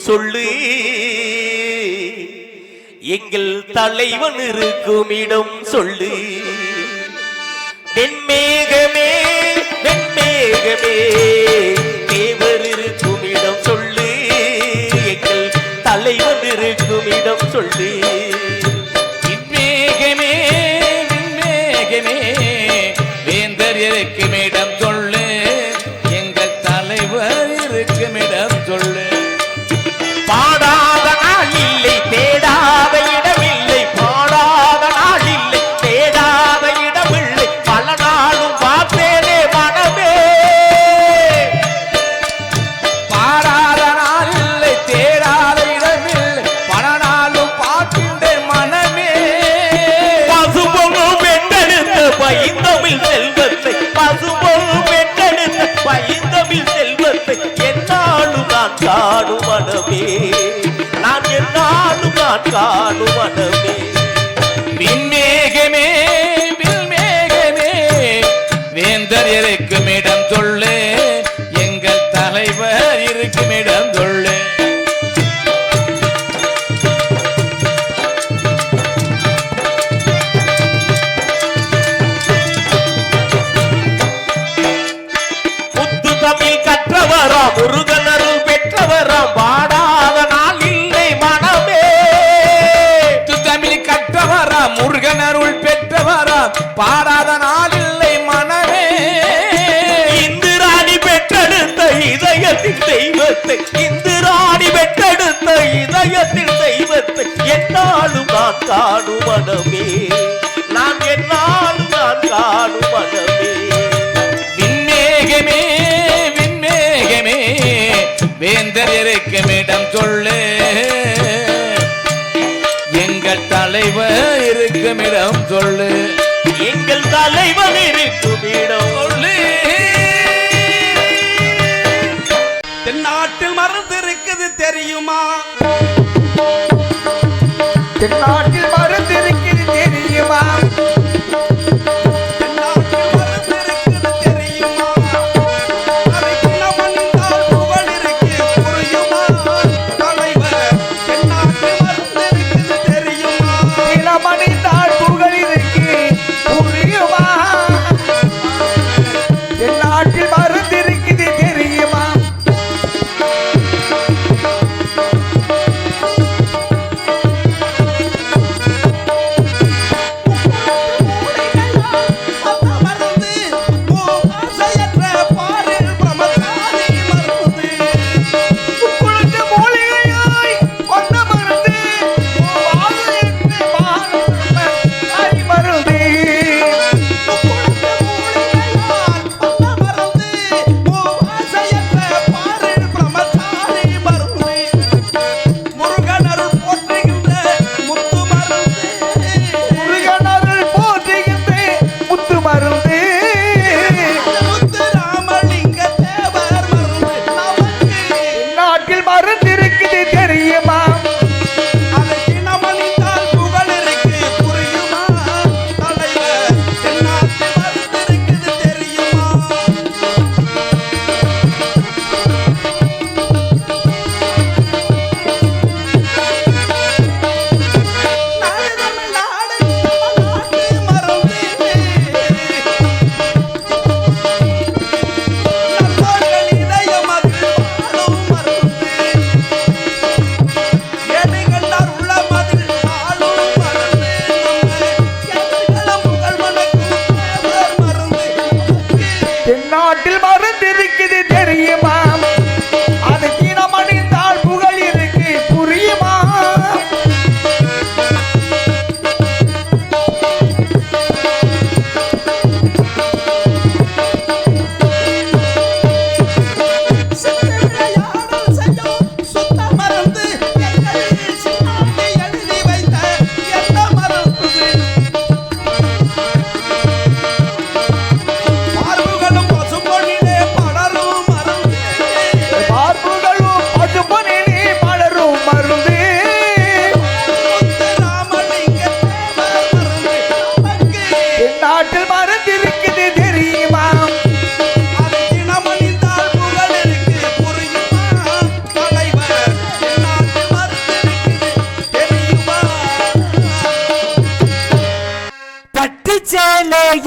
சொல்லு. எங்கள் தலைவன் இருக்கும் இடம் சொல்லு. வெண்மேகமே வெண்மேகமே தேவர் இருக்கும் இடம் சொல்லு. எங்கள் தலைவன் இருக்கும் இடம் சொல்லு. மனமே. நான் என்னாலும் நான் காணும் மனமே. தெய்வத்தை இந்திராணி பெற்றெடுத்த இதயத்தில் தெய்வத்தை என்னாலும் நான் காணும் மனமே. நான் என்னாலும் நான் காணும் மனமே. விண்மேகமே விண்மேகமே வேந்தர் இருக்கும் இடம் சொல்லு. எங்கள் தலைவர் இருக்கும் இடம் சொல்லு. எங்கள் தலைவர் இருக்கும் இடம் தெரியுமா? தென்னாட்டில்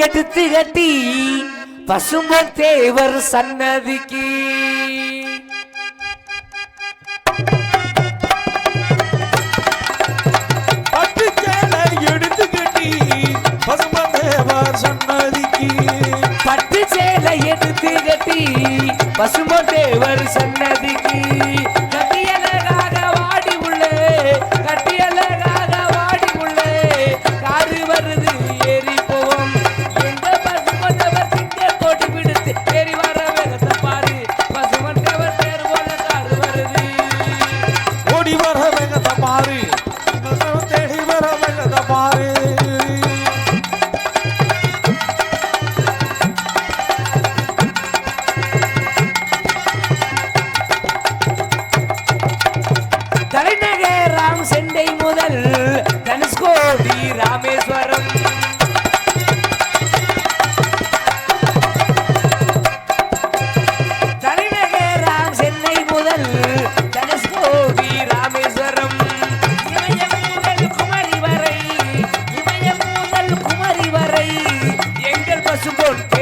எடுத்து கட்டி பசும தேவர் சன்னதிக்கு. பட்டு சேலை எடுத்து கட்டி பசும தேவர் சன்னதி